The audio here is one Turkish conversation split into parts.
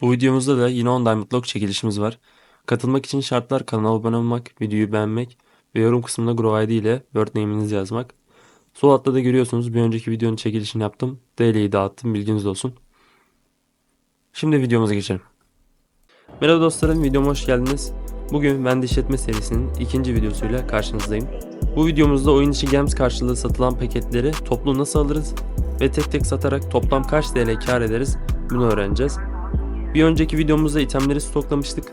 Bu videomuzda da yine 10 Diamond Lock çekilişimiz var. Katılmak için şartlar kanala abone olmak, videoyu beğenmek ve yorum kısmında Grow ID ile Word name'inizi yazmak. Sol altta da görüyorsunuz bir önceki videonun çekilişini yaptım. DL'yi dağıttım bilginiz olsun. Şimdi videomuza geçelim. Merhaba dostlarım videoma hoş geldiniz. Bugün Wendy işletme serisinin ikinci videosuyla karşınızdayım. Bu videomuzda oyun içi games karşılığı satılan paketleri toplu nasıl alırız ve tek tek satarak toplam kaç TL kar ederiz bunu öğreneceğiz. Bir önceki videomuzda itemleri stoklamıştık.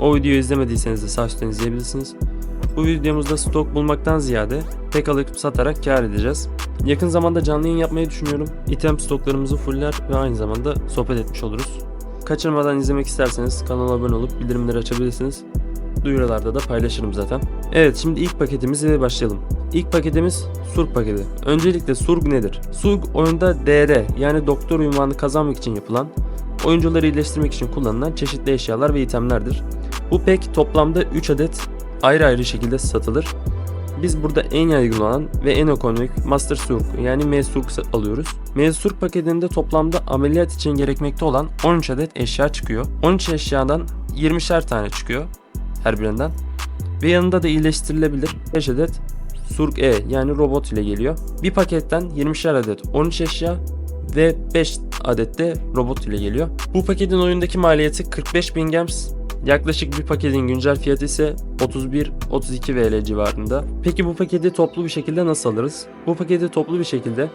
O videoyu izlemediyseniz de sağ üstten izleyebilirsiniz. Bu videomuzda stok bulmaktan ziyade tek alıp satarak kar edeceğiz. Yakın zamanda canlı yayın yapmayı düşünüyorum. İtem stoklarımızı fuller ve aynı zamanda sohbet etmiş oluruz. Kaçırmadan izlemek isterseniz kanala abone olup bildirimleri açabilirsiniz. Duyurularda da paylaşırım zaten. Evet şimdi ilk paketimizle başlayalım. İlk paketimiz Surg paketi. Öncelikle Surg nedir? Surg oyunda DR yani doktor ünvanı kazanmak için yapılan, oyuncuları iyileştirmek için kullanılan çeşitli eşyalar ve itemlerdir. Bu pek toplamda 3 adet ayrı ayrı şekilde satılır. Biz burada en yaygın olan ve en ekonomik Master Surg yani M-Surg alıyoruz. M-Surg paketinde toplamda ameliyat için gerekmekte olan 13 adet eşya çıkıyor. 13 eşyadan 20'şer tane çıkıyor her birinden. Ve yanında da iyileştirilebilir 5 adet Surg E yani robot ile geliyor. Bir paketten 20'şer adet 13 eşya ve 5 adet de robot ile geliyor. Bu paketin oyundaki maliyeti 45.000 gems. Yaklaşık bir paketin güncel fiyatı ise 31-32 VL civarında. Peki bu paketi toplu bir şekilde nasıl alırız? Bu paketi toplu bir şekilde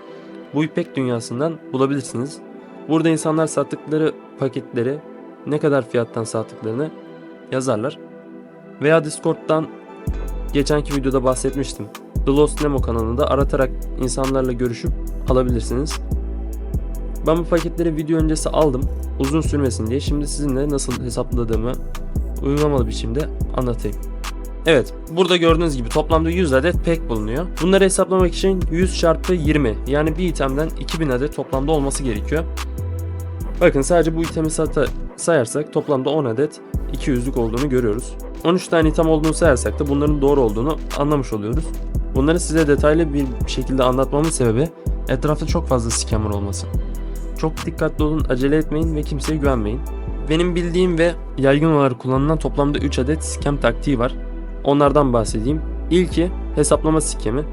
bu İpek dünyasından bulabilirsiniz. Burada insanlar sattıkları paketleri ne kadar fiyattan sattıklarını yazarlar. Veya Discord'dan geçenki videoda bahsetmiştim. The Lost Nemo kanalında aratarak insanlarla görüşüp alabilirsiniz. Ben bu paketleri video öncesi aldım. Uzun sürmesin diye şimdi sizinle nasıl hesapladığımı uygulamalı biçimde anlatayım. Evet, burada gördüğünüz gibi toplamda 100 adet pack bulunuyor. Bunları hesaplamak için 100 çarpı 20 yani bir itemden 2000 adet toplamda olması gerekiyor. Bakın sadece bu itemi sayarsak toplamda 10 adet 200'lük olduğunu görüyoruz. 13 tane item olduğunu sayarsak da bunların doğru olduğunu anlamış oluyoruz. Bunları size detaylı bir şekilde anlatmamın sebebi etrafta çok fazla scammer olması. Çok dikkatli olun, acele etmeyin ve kimseye güvenmeyin. Benim bildiğim ve yaygın olarak kullanılan toplamda 3 adet scam taktiği var. Onlardan bahsedeyim. İlki hesaplama skemi.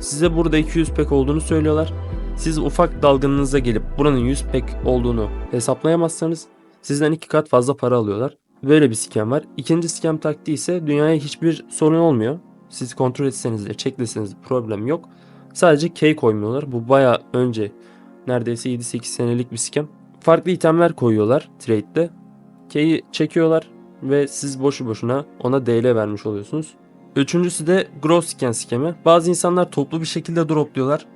Size burada 200 pek olduğunu söylüyorlar. Siz ufak dalgınınıza gelip buranın 100 pek olduğunu hesaplayamazsanız sizden iki kat fazla para alıyorlar. Böyle bir scam var. İkinci scam taktiği ise dünyaya hiçbir sorun olmuyor. Siz kontrol etseniz de çekleseniz de problem yok. Sadece key koymuyorlar. Bu baya önce neredeyse 7-8 senelik bir scam. Farklı itemler koyuyorlar trade'de. Key'i çekiyorlar ve siz boşu boşuna ona DL vermiş oluyorsunuz. Üçüncüsü de Grow Scan skemi. Bazı insanlar toplu bir şekilde dropluyorlar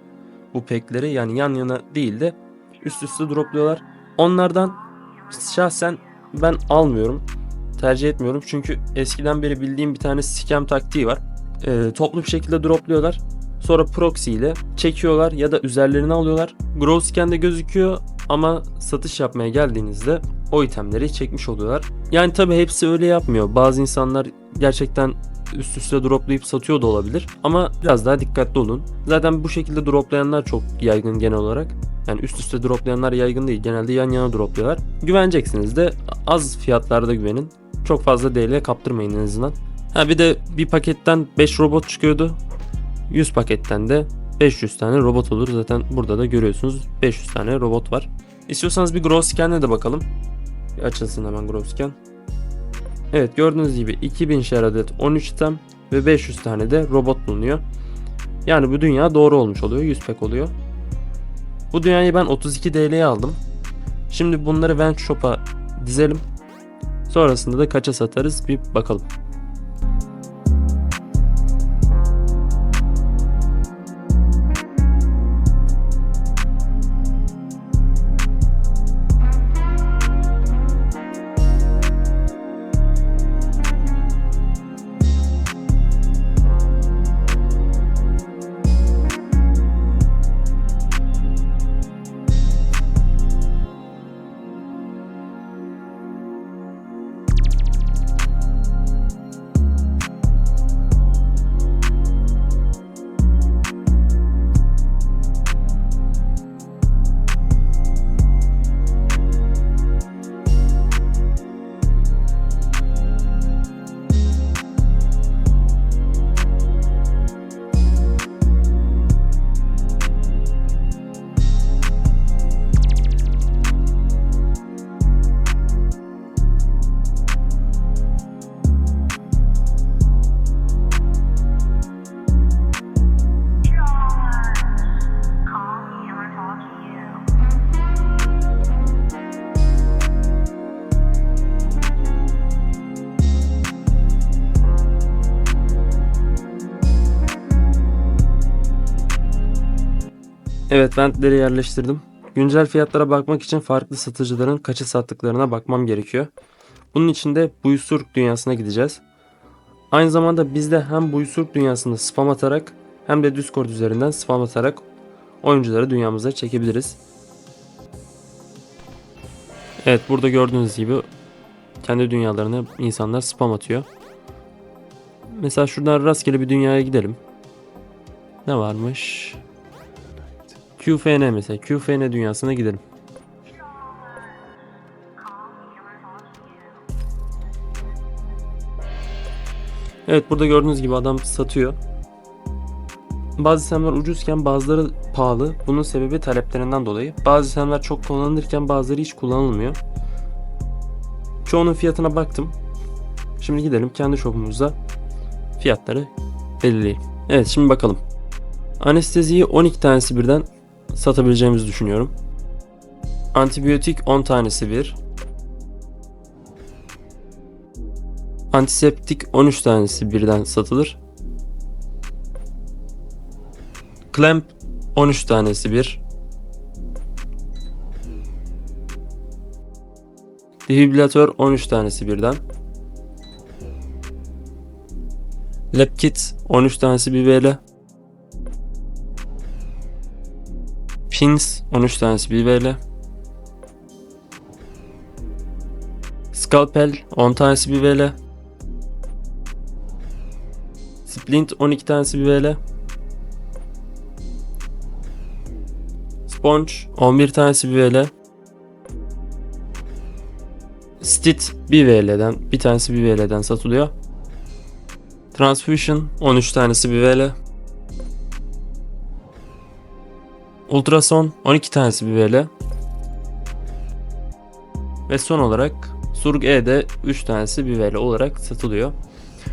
bu pekleri yani yan yana değil de üst üste dropluyorlar. Onlardan şahsen ben almıyorum. Tercih etmiyorum çünkü eskiden beri bildiğim bir tane scam taktiği var. Ee, toplu bir şekilde dropluyorlar. Sonra proxy ile çekiyorlar ya da üzerlerine alıyorlar. Grow Scan'de gözüküyor ama satış yapmaya geldiğinizde o itemleri çekmiş oluyorlar. Yani tabi hepsi öyle yapmıyor. Bazı insanlar gerçekten üst üste droplayıp satıyor da olabilir. Ama biraz daha dikkatli olun. Zaten bu şekilde droplayanlar çok yaygın genel olarak. Yani üst üste droplayanlar yaygın değil. Genelde yan yana dropluyorlar. Güveneceksiniz de az fiyatlarda güvenin. Çok fazla DL kaptırmayın en azından. Ha bir de bir paketten 5 robot çıkıyordu. 100 paketten de 500 tane robot olur. Zaten burada da görüyorsunuz 500 tane robot var. İstiyorsanız bir Grow Scan'e de bakalım. Bir açılsın hemen Grow Scan. Evet gördüğünüz gibi 2000 şer adet 13 item ve 500 tane de robot bulunuyor. Yani bu dünya doğru olmuş oluyor. 100 pek oluyor. Bu dünyayı ben 32 DL'ye aldım. Şimdi bunları Vent Shop'a dizelim. Sonrasında da kaça satarız bir bakalım. Evet ventleri yerleştirdim. Güncel fiyatlara bakmak için farklı satıcıların kaça sattıklarına bakmam gerekiyor. Bunun için de Buysurk dünyasına gideceğiz. Aynı zamanda biz de hem Buysurk dünyasında spam atarak hem de Discord üzerinden spam atarak oyuncuları dünyamıza çekebiliriz. Evet burada gördüğünüz gibi kendi dünyalarına insanlar spam atıyor. Mesela şuradan rastgele bir dünyaya gidelim. Ne varmış? QFN mesela. QFN dünyasına gidelim. Evet burada gördüğünüz gibi adam satıyor. Bazı itemler ucuzken bazıları pahalı. Bunun sebebi taleplerinden dolayı. Bazı itemler çok kullanılırken bazıları hiç kullanılmıyor. Çoğunun fiyatına baktım. Şimdi gidelim kendi shopumuzda fiyatları belirleyelim. Evet şimdi bakalım. Anesteziyi 12 tanesi birden satabileceğimizi düşünüyorum. Antibiyotik 10 tanesi bir. Antiseptik 13 tanesi birden satılır. Clamp 13 tanesi bir. Defibrilatör 13 tanesi birden. Lab kit 13 tanesi bir VL. Pins 13 tanesi bir VL. Scalpel 10 tanesi bir VL. Splint 12 tanesi bir VL. Sponge 11 tanesi bir VL. Stit bir VL'den bir tanesi bir VL'den satılıyor. Transfusion 13 tanesi bir VL. Ultrason 12 tanesi VL. Ve son olarak Surg E'de 3 tanesi VL olarak satılıyor.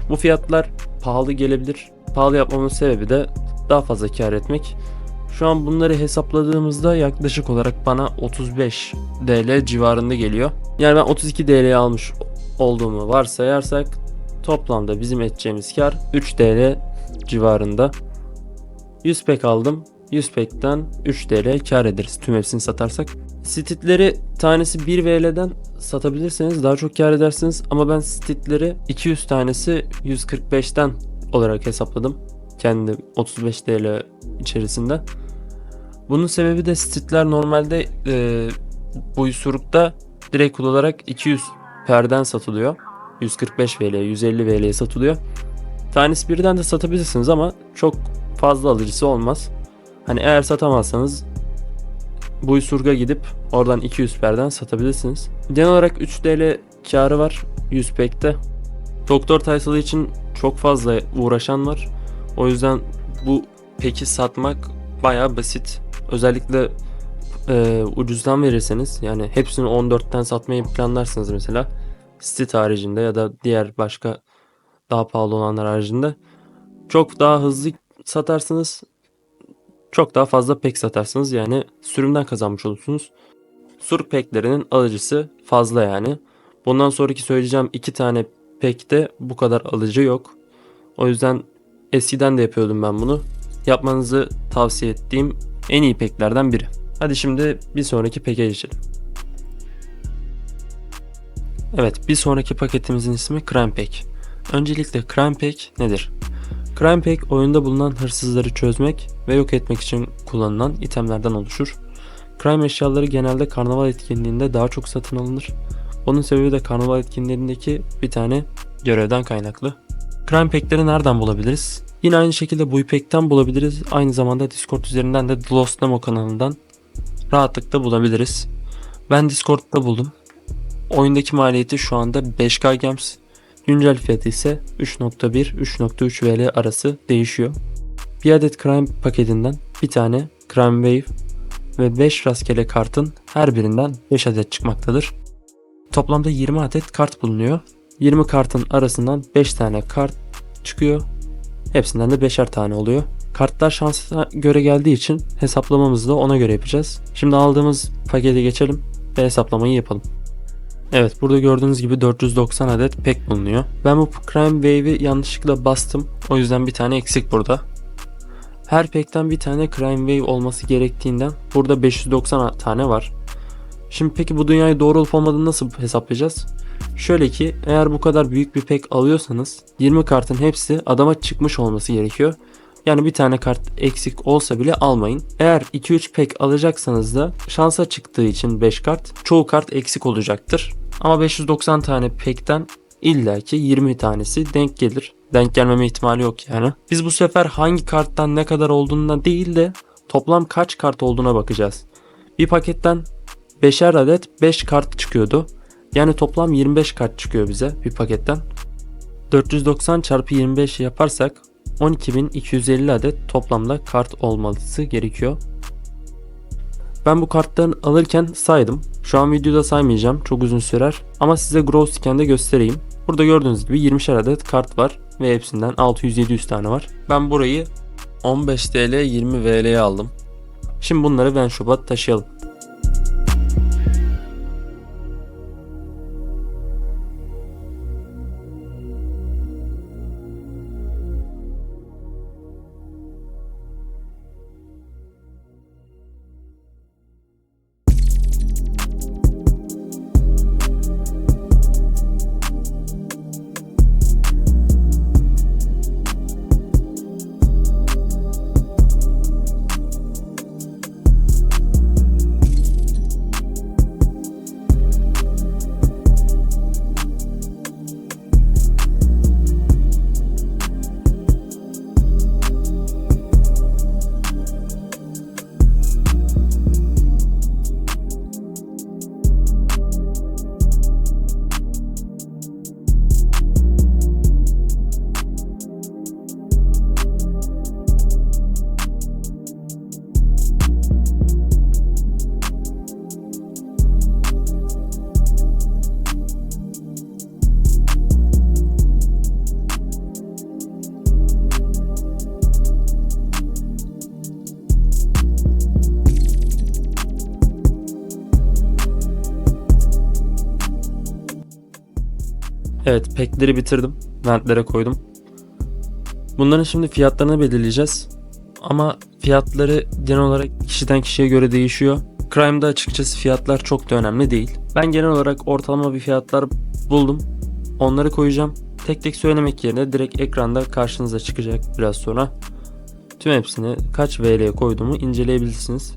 Bu fiyatlar pahalı gelebilir. Pahalı yapmamın sebebi de daha fazla kar etmek. Şu an bunları hesapladığımızda yaklaşık olarak bana 35 DL civarında geliyor. Yani ben 32 DL almış olduğumu varsayarsak toplamda bizim edeceğimiz kar 3 TL civarında. 100 pek aldım. 100 pekten 3 TL kar ederiz tüm hepsini satarsak. Stitleri tanesi 1 VL'den satabilirseniz daha çok kar edersiniz ama ben stitleri 200 tanesi 145'ten olarak hesapladım. Kendi 35 TL içerisinde. Bunun sebebi de stitler normalde e, bu surukta direkt olarak 200 perden satılıyor. 145 VL, 150 VL'ye satılıyor. Tanesi birden de satabilirsiniz ama çok fazla alıcısı olmaz. Hani eğer satamazsanız bu surga gidip oradan 200 perden satabilirsiniz. Genel olarak 3 TL karı var 100 pekte. Doktor taysalı için çok fazla uğraşan var. O yüzden bu peki satmak baya basit. Özellikle e, ucuzdan verirseniz yani hepsini 14'ten satmayı planlarsınız mesela. Stit haricinde ya da diğer başka daha pahalı olanlar haricinde çok daha hızlı satarsınız. Çok daha fazla pek satarsınız yani sürümden kazanmış olursunuz. Sur peklerinin alıcısı fazla yani. Bundan sonraki söyleyeceğim iki tane pekte bu kadar alıcı yok. O yüzden eskiden de yapıyordum ben bunu. Yapmanızı tavsiye ettiğim en iyi peklerden biri. Hadi şimdi bir sonraki peke geçelim. Evet bir sonraki paketimizin ismi Crime Pack. Öncelikle Crime Pack nedir? Crime Pack oyunda bulunan hırsızları çözmek ve yok etmek için kullanılan itemlerden oluşur. Crime eşyaları genelde karnaval etkinliğinde daha çok satın alınır. Onun sebebi de karnaval etkinliğindeki bir tane görevden kaynaklı. Crime Pack'leri nereden bulabiliriz? Yine aynı şekilde bu Pack'ten bulabiliriz. Aynı zamanda Discord üzerinden de The Lost Demo kanalından rahatlıkla bulabiliriz. Ben Discord'da buldum. Oyundaki maliyeti şu anda 5K Games. Güncel fiyatı ise 3.1-3.3 VL arası değişiyor. Bir adet Crime paketinden bir tane Crime Wave ve 5 rastgele kartın her birinden 5 adet çıkmaktadır. Toplamda 20 adet kart bulunuyor. 20 kartın arasından 5 tane kart çıkıyor. Hepsinden de 5'er tane oluyor. Kartlar şansa göre geldiği için hesaplamamızı da ona göre yapacağız. Şimdi aldığımız pakete geçelim ve hesaplamayı yapalım. Evet burada gördüğünüz gibi 490 adet pek bulunuyor. Ben bu Crime Wave'i yanlışlıkla bastım. O yüzden bir tane eksik burada. her pack'ten bir tane Crime Wave olması gerektiğinden burada 590 tane var. Şimdi peki bu dünyayı doğru olup olmadığını nasıl hesaplayacağız? Şöyle ki eğer bu kadar büyük bir pack alıyorsanız 20 kartın hepsi adama çıkmış olması gerekiyor. Yani bir tane kart eksik olsa bile almayın. Eğer 2-3 pack alacaksanız da şansa çıktığı için 5 kart çoğu kart eksik olacaktır. Ama 590 tane pack'ten illaki 20 tanesi denk gelir. Denk gelmeme ihtimali yok yani. Biz bu sefer hangi karttan ne kadar olduğuna değil de toplam kaç kart olduğuna bakacağız. Bir paketten 5'er adet 5 kart çıkıyordu. Yani toplam 25 kart çıkıyor bize bir paketten. 490 çarpı 25 yaparsak 12.250 adet toplamda kart olması gerekiyor. Ben bu kartları alırken saydım. Şu an videoda saymayacağım. Çok uzun sürer. Ama size Grow Scan'de göstereyim. Burada gördüğünüz gibi 20'şer adet kart var. Ve hepsinden 600-700 tane var. Ben burayı 15 TL 20 VL'ye aldım. Şimdi bunları Ben Shop'a taşıyalım. Evet packleri bitirdim. Ventlere koydum. Bunların şimdi fiyatlarını belirleyeceğiz. Ama fiyatları genel olarak kişiden kişiye göre değişiyor. Crime'da açıkçası fiyatlar çok da önemli değil. Ben genel olarak ortalama bir fiyatlar buldum. Onları koyacağım. Tek tek söylemek yerine direkt ekranda karşınıza çıkacak biraz sonra. Tüm hepsini kaç VL'ye koyduğumu inceleyebilirsiniz.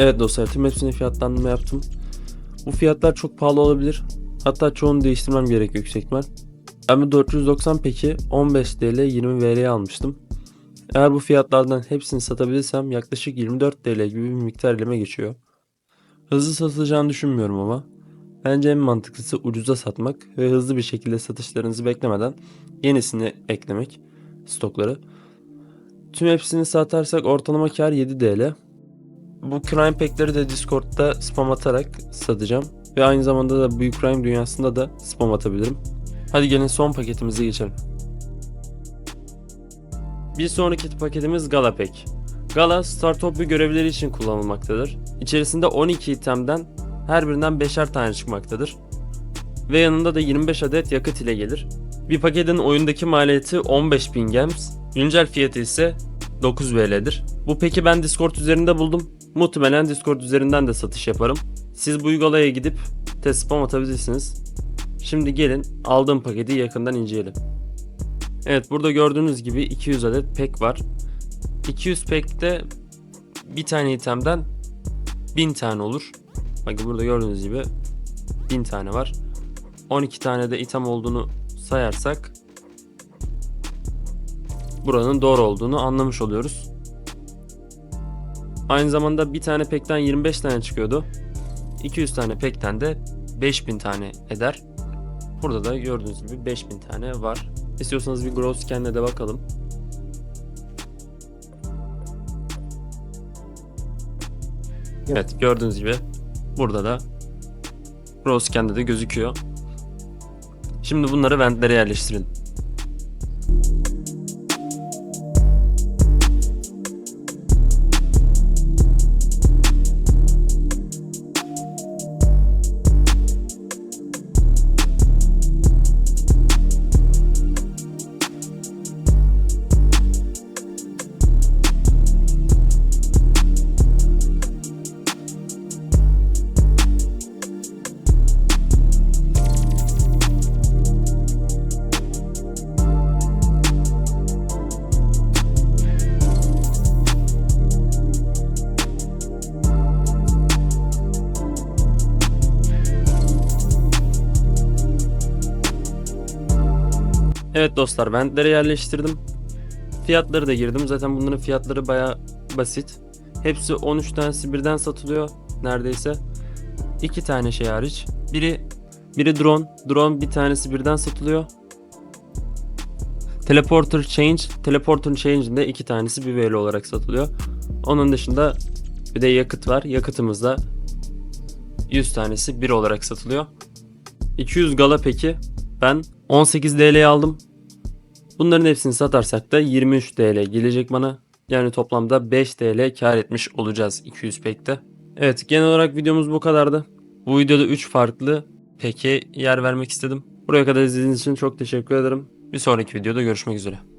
Evet dostlar tüm hepsine fiyatlandırma yaptım. Bu fiyatlar çok pahalı olabilir. Hatta çoğunu değiştirmem gerek yüksek ihtimal. Ben bu 490 peki 15 TL 20 VL'ye almıştım. Eğer bu fiyatlardan hepsini satabilirsem yaklaşık 24 TL gibi bir miktar elime geçiyor. Hızlı satılacağını düşünmüyorum ama. Bence en mantıklısı ucuza satmak ve hızlı bir şekilde satışlarınızı beklemeden yenisini eklemek stokları. Tüm hepsini satarsak ortalama kar 7 TL. Bu crime pack'leri de Discord'da spam atarak satacağım. Ve aynı zamanda da büyük crime dünyasında da spam atabilirim. Hadi gelin son paketimize geçelim. Bir sonraki paketimiz Gala Pack. Gala Startup bir görevleri için kullanılmaktadır. İçerisinde 12 itemden her birinden 5'er tane çıkmaktadır. Ve yanında da 25 adet yakıt ile gelir. Bir paketin oyundaki maliyeti 15.000 gems, güncel fiyatı ise 9 VL'dir. Bu peki ben Discord üzerinde buldum. Muhtemelen Discord üzerinden de satış yaparım. Siz bu uygulamaya gidip test spam atabilirsiniz. Şimdi gelin aldığım paketi yakından inceleyelim. Evet burada gördüğünüz gibi 200 adet pack var. 200 pack'te bir tane itemden 1000 tane olur. Bakın burada gördüğünüz gibi 1000 tane var. 12 tane de item olduğunu sayarsak buranın doğru olduğunu anlamış oluyoruz. Aynı zamanda bir tane pekten 25 tane çıkıyordu. 200 tane pekten de 5000 tane eder. Burada da gördüğünüz gibi 5000 tane var. İstiyorsanız bir growth scan'le de bakalım. Evet gördüğünüz gibi burada da Browscan'da da gözüküyor. Şimdi bunları ventlere yerleştirelim. Evet dostlar ventlere yerleştirdim. Fiyatları da girdim. Zaten bunların fiyatları baya basit. Hepsi 13 tanesi birden satılıyor neredeyse. İki tane şey hariç. Biri biri drone. Drone bir tanesi birden satılıyor. Teleporter Change. Teleporter Change'in de iki tanesi bir VL olarak satılıyor. Onun dışında bir de yakıt var. Yakıtımız da 100 tanesi 1 olarak satılıyor. 200 gala peki ben 18 DL'ye aldım. Bunların hepsini satarsak da 23 TL gelecek bana. Yani toplamda 5 TL kar etmiş olacağız 200 pekte. Evet genel olarak videomuz bu kadardı. Bu videoda 3 farklı peki yer vermek istedim. Buraya kadar izlediğiniz için çok teşekkür ederim. Bir sonraki videoda görüşmek üzere.